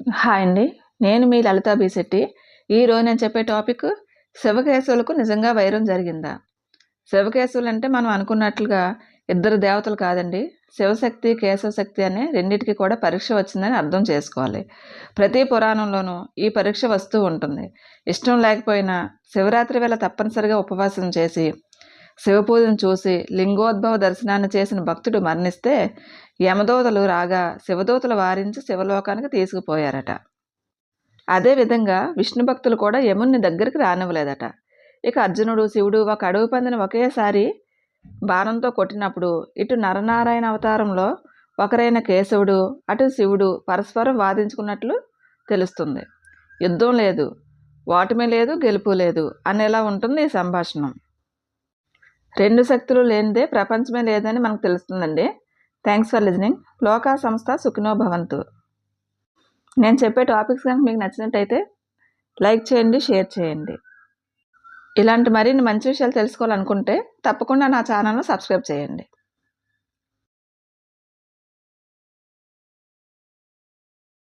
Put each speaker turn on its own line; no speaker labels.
Hi అండి. నేను మీ లలితా బీశెట్టి ఈరోజు నేను చెప్పే టాపిక్ శివకేశవులకు నిజంగా వైరం జరిగిందా? శివకేశవులు అంటే మనం అనుకున్నట్లుగా ఇద్దరు దేవతలు కాదండి. శివశక్తి కేశవశక్తి అనే రెండింటికి కూడా పరీక్ష వచ్చిందని అర్థం చేసుకోవాలి. ప్రతి పురాణంలోనూ ఈ పరీక్ష వస్తూ ఉంటుంది. ఇష్టం లేకపోయినా శివరాత్రి వేళ తప్పనిసరిగా ఉపవాసం చేసి శివపూజను చూసి లింగోద్భవ దర్శనాన్ని చేసిన భక్తుడు మరణిస్తే యమదూతలు రాగా శివదూతలు వారించి శివలోకానికి తీసుకుపోయారట. అదేవిధంగా విష్ణు భక్తులు కూడా యముని దగ్గరికి రానివ్వలేదట. ఇక అర్జునుడు శివుడు ఒక అడవి పందిని ఒకేసారి బాణంతో కొట్టినప్పుడు ఇటు నరనారాయణ అవతారంలో ఒకరైన కేశవుడు అటు శివుడు పరస్పరం వాదించుకున్నట్లు తెలుస్తుంది. యుద్ధం లేదు ఓటమి లేదు గెలుపు లేదు అనేలా ఉంటుంది ఈ సంభాషణం. రెండు శక్తులు లేనిదే ప్రపంచమే లేదని మనకు తెలుస్తుందండి. థ్యాంక్స్ ఫర్ లిజనింగ్ లోకా సంస్థ సుఖినో భవంతు. నేను చెప్పే టాపిక్స్ కనుక మీకు నచ్చినట్టయితే లైక్ చేయండి షేర్ చేయండి. ఇలాంటి మరిన్ని మంచి విషయాలు తెలుసుకోవాలనుకుంటే తప్పకుండా నా ఛానల్ను సబ్స్క్రైబ్ చేయండి.